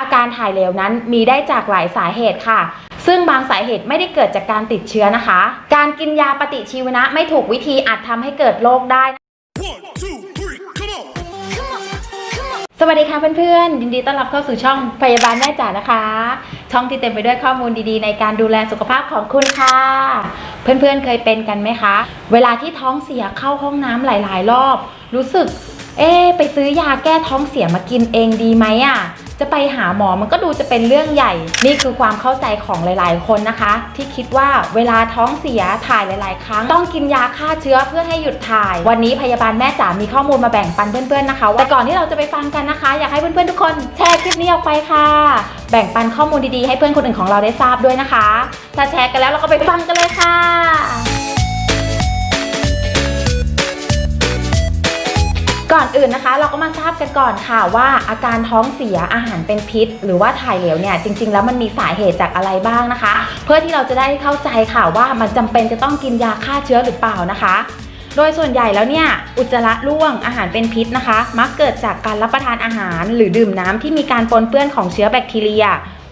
อาการถ่ายเหลวนั้นมีได้จากหลายสาเหตุค่ะ ซึ่งบางสาเหตุไม่ได้เกิดจากการติดเชื้อนะคะ การกินยาปฏิชีวนะไม่ถูกวิธีอาจทำให้เกิดโรคได้ One, two, three, come on! สวัสดีค่ะเพื่อนๆ ยินดีต้อนรับเข้าสู่ช่องพยาบาลแม่จ๋านะคะ ช่องที่เต็มไปด้วยข้อมูลดีๆ ในการดูแลสุขภาพของคุณค่ะ เพื่อนๆ เคยเป็นกันไหมคะ เวลาที่ท้องเสียเข้าห้องน้ำหลายๆ รอบ รู้สึก เอ๊ะไปซื้อยาแก้ท้องเสียมากินเองดีไหมอะ จะไปหาหมอมันก็ดูจะเป็นเรื่องใหญ่ นี่คือความเข้าใจของหลาย ๆ คนนะคะ ที่คิดว่าเวลาท้องเสียถ่ายหลาย ๆ ครั้ง ต้องกินยาฆ่าเชื้อเพื่อให้หยุดถ่าย วันนี้พยาบาลแม่จ๋ามีข้อมูลมาแบ่งปันเพื่อน ๆ นะคะแต่ก่อนที่เราจะไปฟังกันนะคะ อยากให้เพื่อน ๆ ทุกคนแชร์คลิปนี้ออกไปค่ะ แบ่งปันข้อมูลดี ๆ ให้เพื่อนคนอื่นของเราได้ทราบด้วยนะคะ ถ้าแชร์กันแล้วเราก็ไปฟังกันเลยค่ะ ก่อนอื่นนะคะ เราก็มาทราบกันก่อนค่ะว่าอาการท้องเสียอาหารเป็นพิษ หรือว่าถ่ายเหลวเนี่ยจริง ๆ แล้วมันมีสาเหตุจากอะไรบ้างนะคะ เพื่อที่เราจะได้เข้าใจค่ะว่ามันจำเป็นจะต้องกินยาฆ่าเชื้อหรือเปล่านะคะโดยส่วนใหญ่แล้วเนี่ยอุจจาระร่วงอาหารเป็นพิษนะคะ มักเกิดจากการรับประทานอาหาร หรือดื่มน้ำที่มีการปนเปื้อนของเชื้อแบคทีเรีย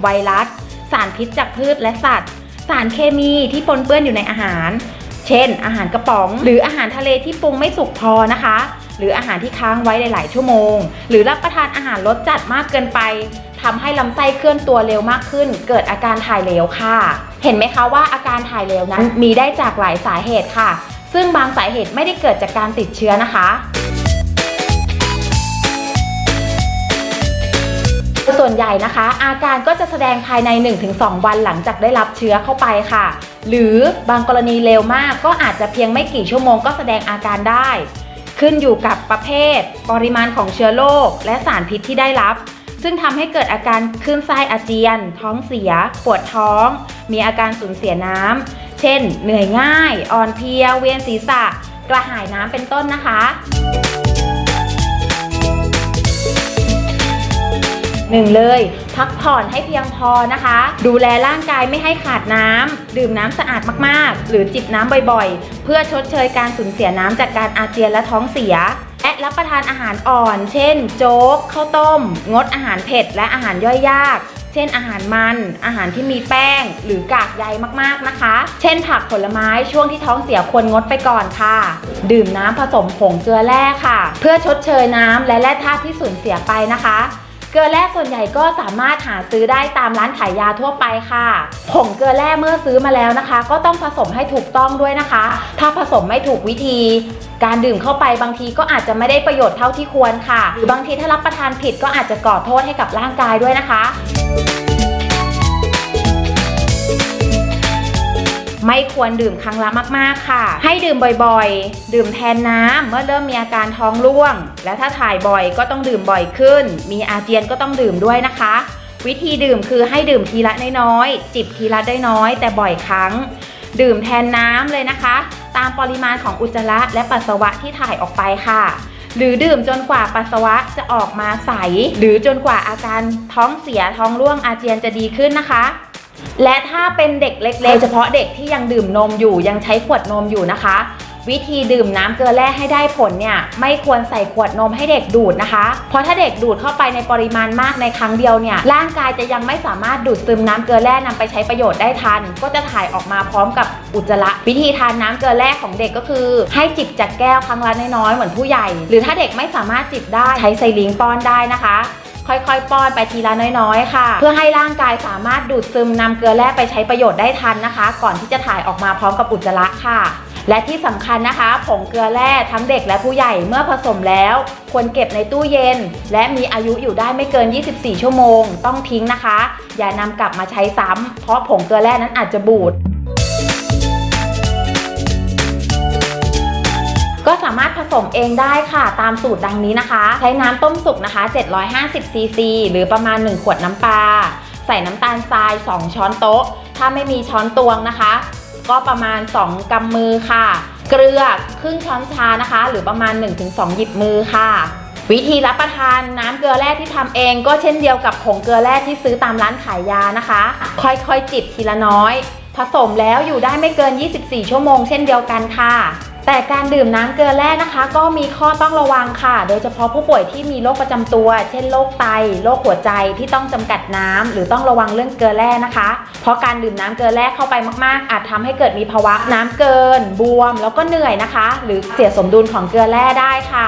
ไวรัส สารพิษจากพืชและสัตว์ สารเคมีที่ปนเปื้อนอยู่ในอาหาร เช่น อาหารกระป๋อง หรืออาหารทะเลที่ปรุงไม่สุกพอนะคะ หรืออาหารที่ค้างไว้หลาย ๆ ชั่วโมง หรือรับประทานอาหารรสจัดมากเกินไปทำให้ลำไส้เคลื่อนตัวเร็วมากขึ้น เกิดอาการถ่ายเหลวค่ะ เห็นไหมคะว่าอาการถ่ายเหลวนั้นมีได้จากหลายสาเหตุค่ะ ซึ่งบางสาเหตุไม่ได้เกิดจากการติดเชื้อนะคะส่วนใหญ่นะคะ อาการก็จะแสดงภายใน 1-2 วันหลังจากได้รับเชื้อเข้าไปค่ะ หรือบางกรณีเร็วมากก็อาจจะเพียงไม่กี่ชั่วโมงก็แสดงอาการได้ ขึ้นอยู่กับประเภท ปริมาณของเชื้อโรคและสารพิษที่ได้รับ ซึ่งทำให้เกิดอาการคลื่นไส้อาเจียน ท้องเสีย ปวดท้อง มีอาการสูญเสียน้ำเช่น เหนื่อยง่าย อ่อนเพลีย เวียนศีรษะ กระหายน้ำเป็นต้นนะคะหนึ่งเลย พักผ่อนให้เพียงพอนะคะ ดูแลร่างกายไม่ให้ขาดน้ำดื่มน้ำสะอาดมากๆ หรือจิบน้ำบ่อยๆ เพื่อชดเชยการสูญเสียน้ำจากการอาเจียนและท้องเสียและรับประทานอาหารอ่อน เช่น โจ๊ก ข้าวต้ม งดอาหารเผ็ด และอาหารย่อยยาก เช่น อาหารมัน อาหารที่มีแป้ง หรือกากใยมากๆนะคะ เช่น ผักผลไม้ ช่วงที่ท้องเสียควรงดไปก่อนค่ะ ดื่มน้ำผสมผงเกลือแร่ค่ะ เพื่อชดเชยน้ำและแร่ธาตุที่สูญเสียไปนะคะ เกลือแร่ส่วนใหญ่ก็สามารถหาซื้อได้ตามร้านขายยาทั่วไปค่ะ ผงเกลือแร่เมื่อซื้อมาแล้วนะคะ ก็ต้องผสมให้ถูกต้องด้วยนะคะ ถ้าผสมไม่ถูกวิธี การดื่มเข้าไปบางทีก็อาจจะไม่ได้ประโยชน์เท่าที่ควรค่ะ หรือบางทีถ้ารับประทานผิดก็อาจจะก่อโทษให้กับร่างกายด้วยนะคะ ไม่ควรดื่มครั้งละมากๆค่ะ ให้ดื่มบ่อยๆ ดื่มแทนน้ำเมื่อเริ่มมีอาการท้องร่วง และถ้าถ่ายบ่อยก็ต้องดื่มบ่อยขึ้น มีอาเจียนก็ต้องดื่มด้วยนะคะ วิธีดื่มคือให้ดื่มทีละน้อยๆจิบทีละได้น้อยแต่บ่อยครั้ง ดื่มแทนน้ำเลยนะคะ ตามปริมาณของอุจจาระและปัสสาวะที่ถ่ายออกไปค่ะหรือดื่มจนกว่าปัสสาวะจะออกมาใส หรือจนกว่าอาการท้องเสียท้องร่วงอาเจียนจะดีขึ้นนะคะ และถ้าเป็นเด็กเล็กๆโดยเฉพาะเด็กที่ยังดื่มนมอยู่ยังใช้ขวดนมอยู่นะคะ วิธีดื่มน้ำเกลือแร่ให้ได้ผลเนี่ยไม่ควรใส่ขวดนมให้เด็กดูดนะคะ เพราะถ้าเด็กดูดเข้าไปในปริมาณมากในครั้งเดียวเนี่ยร่างกายจะยังไม่สามารถดูดซึมน้ำเกลือแร่นำไปใช้ประโยชน์ได้ทัน ก็จะถ่ายออกมาพร้อมกับอุจจาระวิธีทานน้ำเกลือแร่ของเด็กก็คือ ให้จิบจากแก้วครั้งละน้อยๆเหมือนผู้ใหญ่ หรือถ้าเด็กไม่สามารถจิบได้ใช้ไซลิงป้อนได้นะคะ ค่อยๆ ป้อนไปทีละน้อยๆ ค่ะ เพื่อให้ร่างกายสามารถดูดซึมนำเกลือแร่ไปใช้ประโยชน์ได้ทันนะคะ ก่อนที่จะถ่ายออกมาพร้อมกับอุจจาระค่ะ และที่สำคัญนะคะผงเกลือแร่ทั้งเด็กและผู้ใหญ่เมื่อผสมแล้ว ควรเก็บในตู้เย็น และมีอายุอยู่ได้ไม่เกิน 24 ชั่วโมง ต้องทิ้งนะคะ อย่านำกลับมาใช้ซ้ำเพราะผงเกลือแร่นั้นอาจจะบูด ก็สามารถผสมเองได้ค่ะ ตามสูตรดังนี้นะคะ ใช้น้ำต้มสุกนะคะ 750ซีซีหรือประมาณ 1 ขวดน้ำปลา ใส่น้ำตาลทราย 2 ช้อนโต๊ะ ถ้าไม่มีช้อนตวงนะคะ ก็ประมาณ 2กำมือค่ะ เกลือครึ่งช้อนชานะคะ หรือประมาณ 1-2 หยิบมือค่ะวิธีรับประทานน้ำเกลือแร่ที่ทำเองก็เช่นเดียวกับผงเกลือแร่ที่ซื้อตามร้านขายยานะคะ ค่อยๆจิบทีละน้อย ผสมแล้วอยู่ได้ไม่เกิน 24 ชั่วโมงเช่นเดียวกันค่ะ แต่การดื่มน้ำเกลือแร่นะคะ ก็มีข้อต้องระวังค่ะ โดยเฉพาะผู้ป่วยที่มีโรคประจำตัว เช่นโรคไตโรคหัวใจที่ต้องจำกัดน้ำหรือต้องระวังเรื่องเกลือแร่นะคะ เพราะการดื่มน้ำเกลือแร่เข้าไปมากๆ อาจทำให้เกิดมีภาวะน้ำเกิน บวม แล้วก็เหนื่อยนะคะ หรือเสียสมดุลของเกลือแร่ได้ค่ะ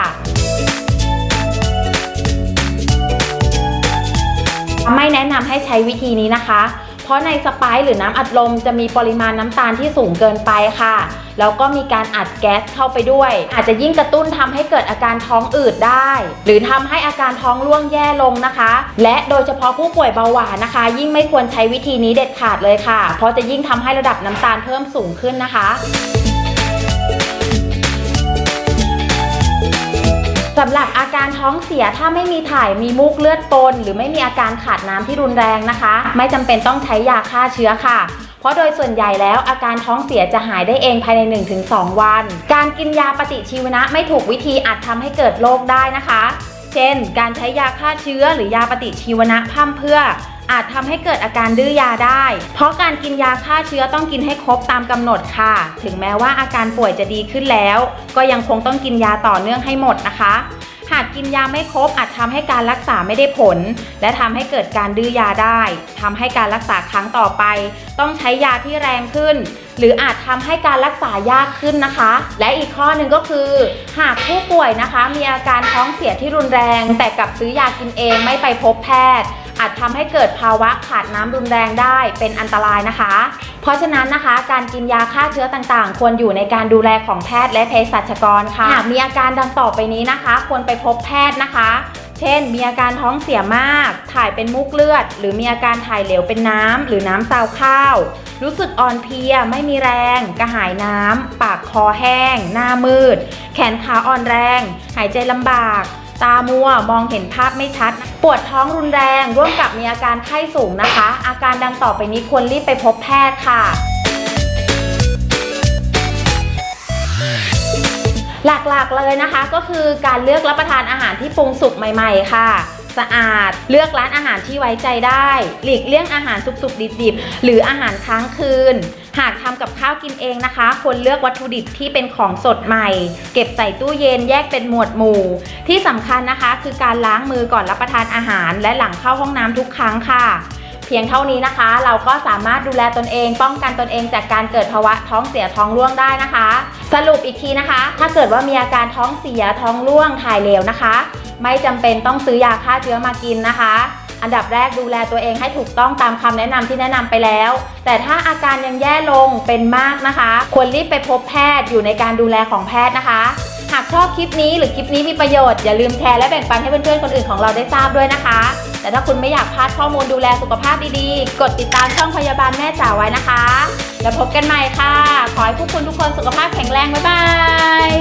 ไม่แนะนำให้ใช้วิธีนี้นะคะ เพราะในสไปซ์หรือน้ำอัดลมจะมีปริมาณน้ำตาลที่สูงเกินไปค่ะ แล้วก็มีการอัดแก๊สเข้าไปด้วย อาจจะยิ่งกระตุ้นทำให้เกิดอาการท้องอืดได้ หรือทำให้อาการท้องร่วงแย่ลงนะคะ และโดยเฉพาะผู้ป่วยเบาหวานนะคะ ยิ่งไม่ควรใช้วิธีนี้เด็ดขาดเลยค่ะ เพราะจะยิ่งทำให้ระดับน้ำตาลเพิ่มสูงขึ้นนะคะ สำหรับอาการท้องเสียถ้าไม่มีถ่ายมีมูกเลือดปน หรือไม่มีอาการขาดน้ำที่รุนแรงนะคะ ไม่จำเป็นต้องใช้ยาฆ่าเชื้อค่ะเพราะโดยส่วนใหญ่แล้วอาการท้องเสียจะหายได้เองภายใน 1-2 วัน การกินยาปฏิชีวนะไม่ถูกวิธีอาจทำให้เกิดโรคได้นะคะ เช่น การใช้ยาฆ่าเชื้อหรือยาปฏิชีวนะพร่มเพื่อ อาจทำให้เกิดอาการดื้อยาได้ เพราะการกินยาฆ่าเชื้อต้องกินให้ครบตามกำหนดค่ะ ถึงแม้ว่าอาการป่วยจะดีขึ้นแล้ว ก็ยังคงต้องกินยาต่อเนื่องให้หมดนะคะ หากกินยาไม่ครบอาจทำให้การรักษาไม่ได้ผล และทำให้เกิดการดื้อยาได้ทำให้การรักษาครั้งต่อไป ต้องใช้ยาที่แรงขึ้น หรืออาจทำให้การรักษายากขึ้นนะคะ และอีกข้อหนึ่งก็คือ หากผู้ป่วยนะคะ มีอาการท้องเสียที่รุนแรง แต่กลับซื้อยากินเองไม่ไปพบแพทย์ อาจทำให้เกิดภาวะขาดน้ำรุนแรงได้เป็นอันตรายนะคะ เพราะฉะนั้นนะคะ การกินยาฆ่าเชื้อต่างๆ ควรอยู่ในการดูแลของแพทย์และเภสัชกรค่ะหากมีอาการดังต่อไปนี้นะคะ ควรไปพบแพทย์นะคะเช่น มีอาการท้องเสียมาก ถ่ายเป็นมุกเลือด หรือมีอาการถ่ายเหลวเป็นน้ำ หรือน้ำซาวข้าว รู้สึกอ่อนเพลีย ไม่มีแรง กระหายน้ำ ปากคอแห้ง หน้ามืด แขนขาอ่อนแรง หายใจลำบาก ตามัว มองเห็นภาพไม่ชัด ปวดท้องรุนแรง ร่วมกับมีอาการไข้สูงนะคะ อาการดังต่อไปนี้ควรรีบไปพบแพทย์ค่ะ หลักๆเลยนะคะ ก็คือการเลือกรับประทานอาหารที่ปรุงสุกใหม่ ๆ ค่ะสะอาดเลือกร้านอาหารที่ไว้ใจได้ หลีกเลี่ยงอาหารสุกๆดิบๆ หรืออาหารค้างคืน หากทำกับข้าวกินเองนะคะ ควรเลือกวัตถุดิบที่เป็นของสดใหม่ เก็บใส่ตู้เย็นแยกเป็นหมวดหมู่ ที่สำคัญนะคะ คือการล้างมือก่อนรับประทานอาหาร และหลังเข้าห้องน้ำทุกครั้งค่ะ เพียงเท่านี้นะคะ เราก็สามารถดูแลตนเอง ป้องกันตนเองจากการเกิดภาวะท้องเสียท้องร่วงได้นะคะ สรุปอีกทีนะคะ ถ้าเกิดว่ามีอาการท้องเสียท้องร่วงถ่ายเหลวนะคะ ไม่จำเป็นต้องซื้อยาฆ่าเชื้อมากินนะคะ อันดับแรกดูแลตัวเองให้ถูกต้องตามคำแนะนำที่แนะนำไปแล้ว แต่ถ้าอาการยังแย่ลงเป็นมากนะคะ ควรรีบไปพบแพทย์อยู่ในการดูแลของแพทย์นะคะ หากชอบคลิปนี้หรือคลิปนี้มีประโยชน์อย่าลืมแชร์และแบ่งปันให้เพื่อนๆคนอื่นของเราได้ทราบด้วยนะคะ แต่ถ้าคุณไม่อยากพลาดข้อมูลดูแลสุขภาพดีๆ กดติดตามช่องพยาบาลแม่จ๋าไว้นะคะ แล้วพบกันใหม่ค่ะ ขอให้พวกคุณทุกคนสุขภาพแข็งแรงบ๊ายบาย